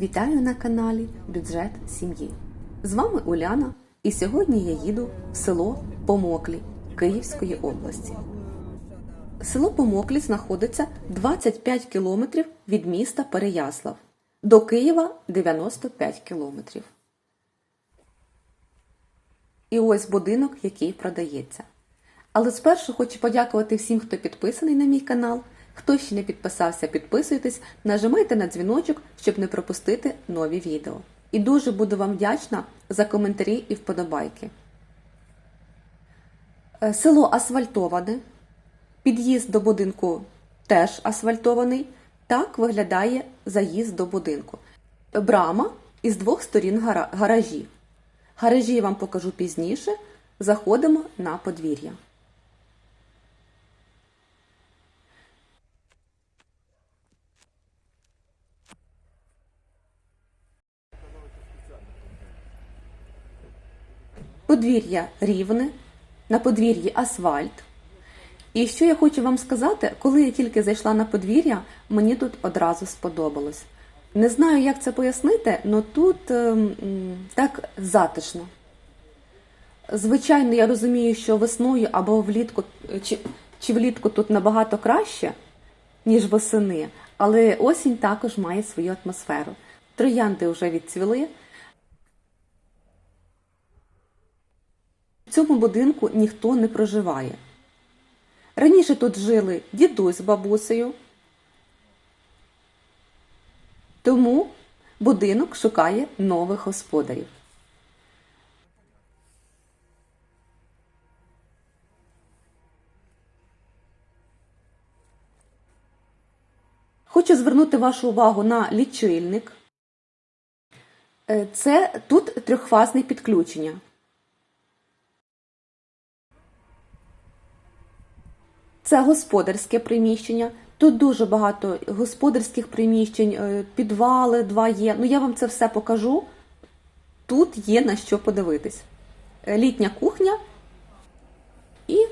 Вітаю на каналі Бюджет сім'ї. З вами Уляна, і сьогодні я їду в село Помоклі Київської області. Село Помоклі знаходиться 25 кілометрів від міста Переяслав. До Києва 95 кілометрів. І ось будинок, який продається. Але спершу хочу подякувати всім, хто підписаний на мій канал. Хто ще не підписався, підписуйтесь, нажимайте на дзвіночок, щоб не пропустити нові відео. І дуже буду вам вдячна за коментарі і вподобайки. Е, Село асфальтоване, під'їзд до будинку теж асфальтований. Так виглядає заїзд до будинку. Брама із двох сторін гаражі. Гаражі я вам покажу пізніше. Заходимо на подвір'я. Подвір'я рівне, на подвір'ї асфальт. І що я хочу вам сказати, коли я тільки зайшла на подвір'я, мені тут одразу сподобалось. Не знаю, як це пояснити, але тут ем, так затишно. Звичайно, я розумію, що весною або влітку чи, чи влітку тут набагато краще, ніж восени, але осінь також має свою атмосферу. Троянди вже відцвіли. Цьому будинку ніхто не проживає. Раніше тут жили дідусь з бабусею, тому будинок шукає нових господарів. Хочу звернути вашу увагу на лічильник. Е, Це тут трьохфазне підключення. Це господарське приміщення. Тут дуже багато господарських приміщень, е, підвали два є. Ну я вам це все покажу. Тут є на що подивитись. Е, Літня кухня і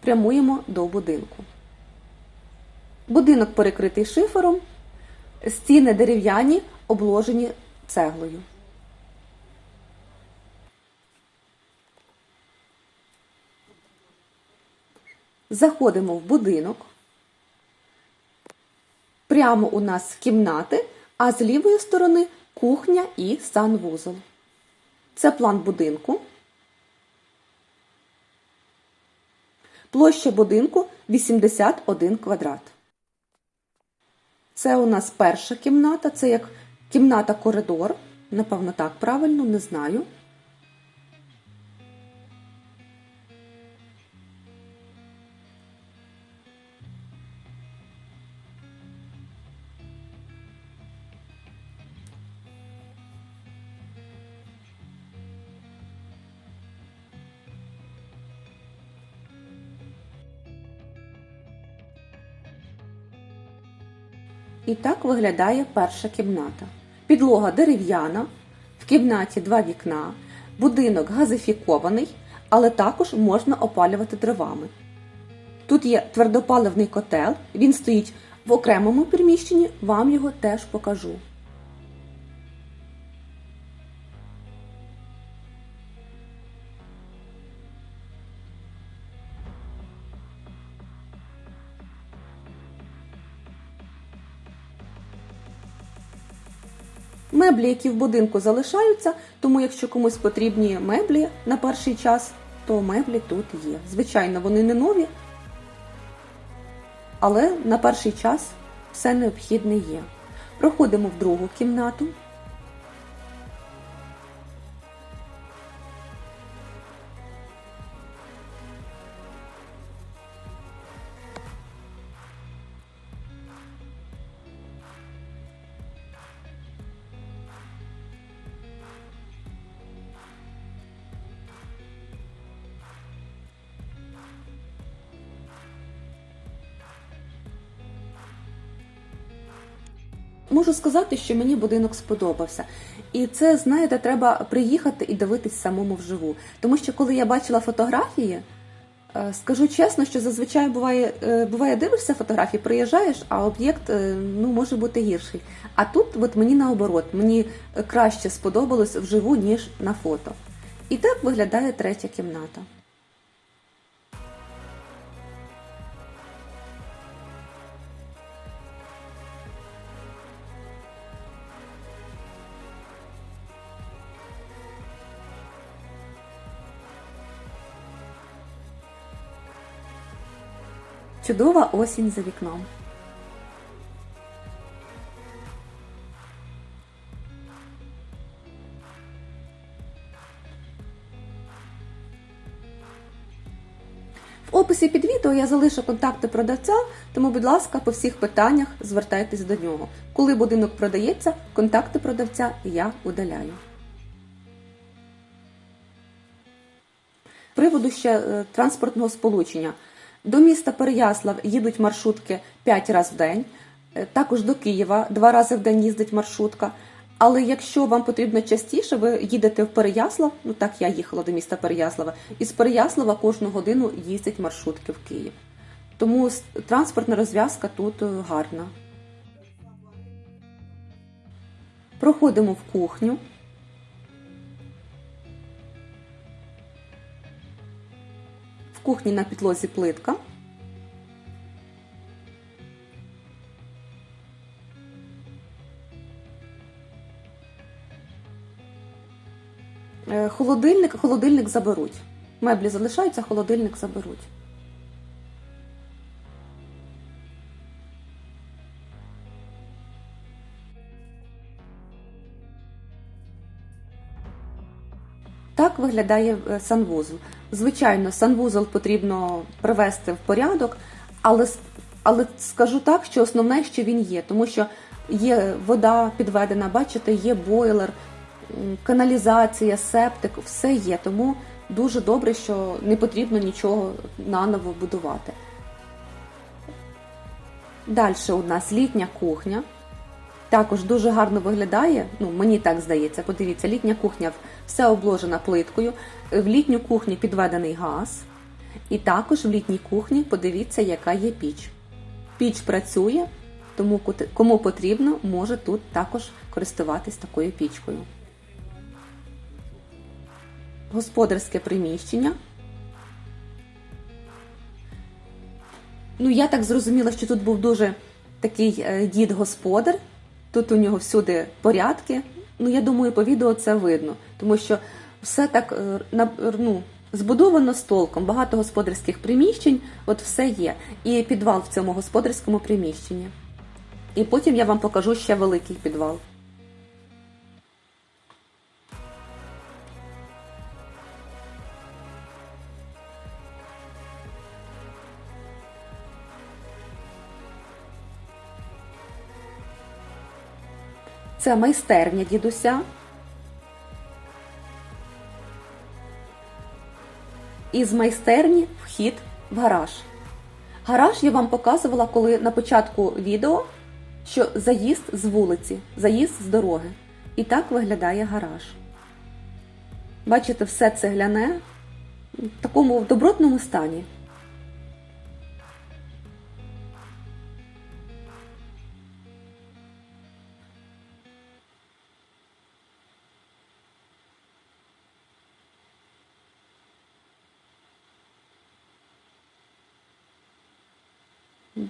прямуємо до будинку. Будинок перекритий шифером, стіни дерев'яні, обложені цеглою. Заходимо в будинок. Прямо у нас кімнати, а з лівої сторони кухня і санвузол. Це план будинку. Площа будинку 81 квадрат. Це у нас перша кімната, це як кімната-коридор. Напевно, так правильно, не знаю. І так виглядає перша кімната. Підлога дерев'яна, в кімнаті два вікна, будинок газифікований, але також можна опалювати дровами. Тут є твердопаливний котел, він стоїть в окремому приміщенні, вам його теж покажу. Меблі, які в будинку залишаються, тому якщо комусь потрібні меблі на перший час, то меблі тут є. Звичайно, вони не нові, але на перший час все необхідне є. Проходимо в другу кімнату. Можу сказати, що мені будинок сподобався. І це, знаєте, треба приїхати і дивитись самому вживу. Тому що коли я бачила фотографії, Е, Скажу чесно, що зазвичай буває, е, буває дивишся фотографії, приїжджаєш, а об'єкт е, ну, може бути гірший. А тут от мені наоборот, мені краще сподобалось вживу, ніж на фото. І так виглядає третя кімната. Чудова осінь за вікном. В описі під відео я залишу контакти продавця, тому, будь ласка, по всіх питаннях звертайтесь до нього. Коли будинок продається, контакти продавця я удаляю. Приводу ще е, транспортного сполучення. До міста Переяслав їдуть маршрутки 5 разів в день. Е, Також до Києва 2 рази в день їздить маршрутка. Але якщо вам потрібно частіше, ви їдете в Переяслав, ну так я їхала до міста Переяслава, і з Переяслава кожну годину їздять маршрутки в Київ. Тому транспортна розв'язка тут е, гарна. Проходимо в кухню. Кухні на підлозі плитка. Е, Холодильник, холодильник заберуть. Меблі залишаються, холодильник заберуть. Так виглядає е, санвузол. Звичайно, санвузол потрібно привести в порядок, але, але скажу так, що основне, що він є, тому що є вода підведена, бачите, є бойлер, каналізація, септик, все є. Тому дуже добре, що не потрібно нічого наново будувати. Далі у нас літня кухня. Також дуже гарно виглядає, ну мені так здається. Подивіться, літня кухня все обложена плиткою. В літню кухню підведений газ. І також в літній кухні подивіться, яка є піч. Піч працює, тому кому потрібно, може тут також користуватись такою пічкою. Господарське приміщення. Ну, я так зрозуміла, що тут був дуже такий е, дід-господар. Тут у нього всюди порядки. Ну, я думаю, по відео це видно, тому що все так е, ну, збудовано з толком, багато господарських приміщень, от все є. І підвал в цьому господарському приміщенні. І потім я вам покажу ще великий підвал. Це майстерня дідуся. І з майстерні вхід в гараж. Гараж я вам показувала, коли на початку відео, що заїзд з вулиці, заїзд з дороги. І так виглядає гараж. Бачите, все цегляне в такому добротному стані.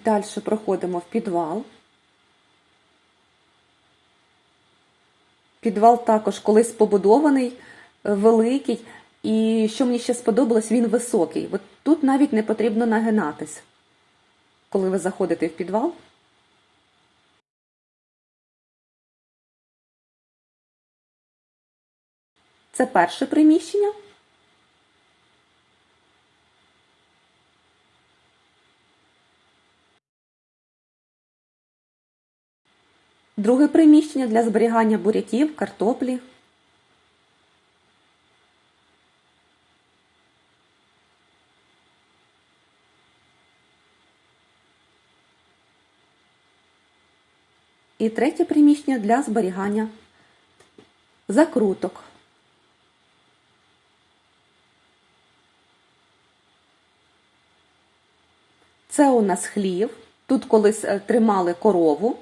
Далі проходимо в підвал. Підвал також колись побудований, е, великий. І що мені ще сподобалось, він високий. От тут навіть не потрібно нагинатись, коли ви заходите в підвал. Це перше приміщення. Друге приміщення для зберігання буряків, картоплі. І третє приміщення для зберігання закруток. Це у нас хлів. Тут колись е, тримали корову,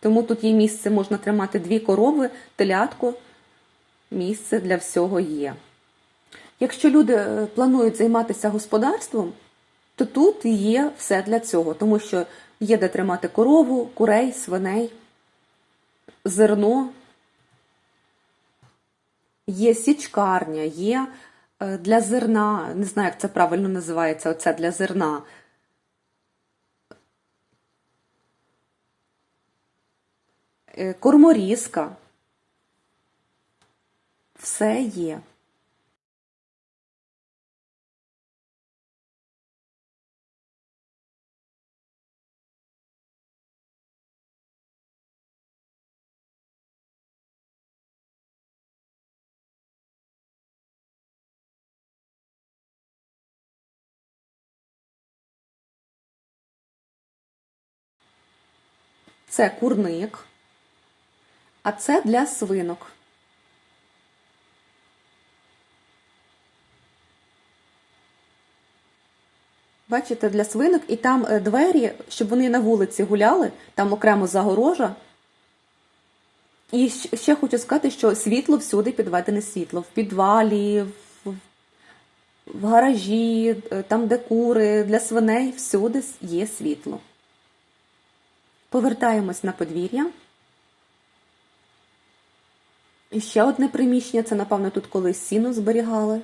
тому тут є місце, можна тримати дві корови, телятко. Місце для всього є. Якщо люди е, планують займатися господарством, то тут є все для цього, тому що є де тримати корову, курей, свиней, зерно, є січкарня, є е, для зерна, не знаю, як це правильно називається, оце для зерна. Корморізка. Все є. Це курник, а це для свинок. Бачите, для свинок, і там е, двері, щоб вони на вулиці гуляли, там окремо загорожа. І ще хочу сказати, що світло всюди підведене світло. В підвалі, в, в гаражі, е, там, де кури, для свиней, всюди є світло. Повертаємось на подвір'я. І ще одне приміщення, це, напевно, тут колись сіно зберігали.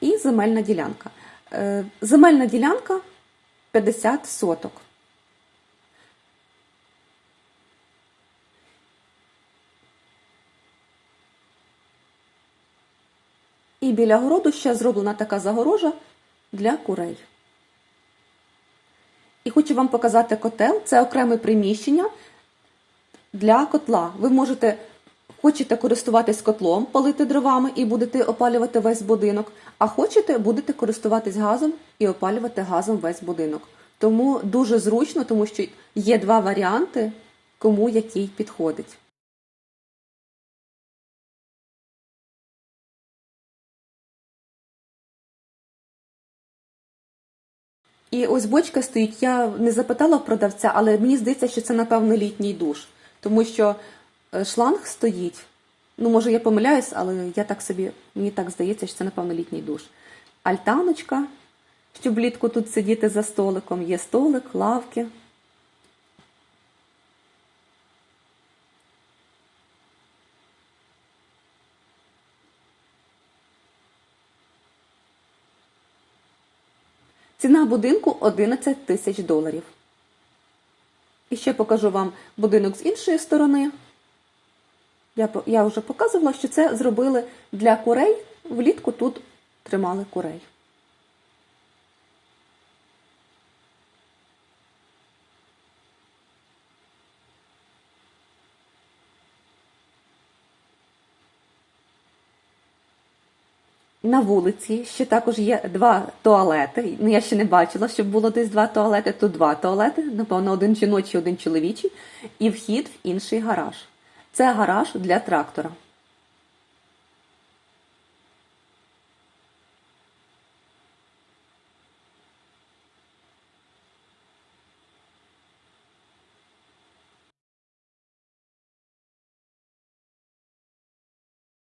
І земельна ділянка. Е, Земельна ділянка 50 соток. І біля городу ще зроблена така загорожа для курей. І хочу вам показати котел. Це окреме приміщення для котла. Ви можете, хочете користуватись котлом, палити дровами і будете опалювати весь будинок, а хочете, будете користуватись газом і опалювати газом весь будинок. Тому дуже зручно, тому що є два варіанти, кому який підходить. І ось бочка стоїть. Я не запитала продавця, але мені здається, що це, напевно, літній душ, тому що шланг стоїть. Ну, може, я помиляюсь, але я так собі, мені так здається, що це, напевно, літній душ. Альтаночка, щоб влітку тут сидіти за столиком. Є столик, лавки. Ціна будинку 11 тисяч доларів. І ще покажу вам будинок з іншої сторони. Я, я вже показувала, що це зробили для курей. Влітку тут тримали курей. На вулиці ще також є два туалети. Ну, я ще не бачила, щоб було десь два туалети. Тут два туалети, напевно, один жіночий, один чоловічий, і вхід в інший гараж. Це гараж для трактора.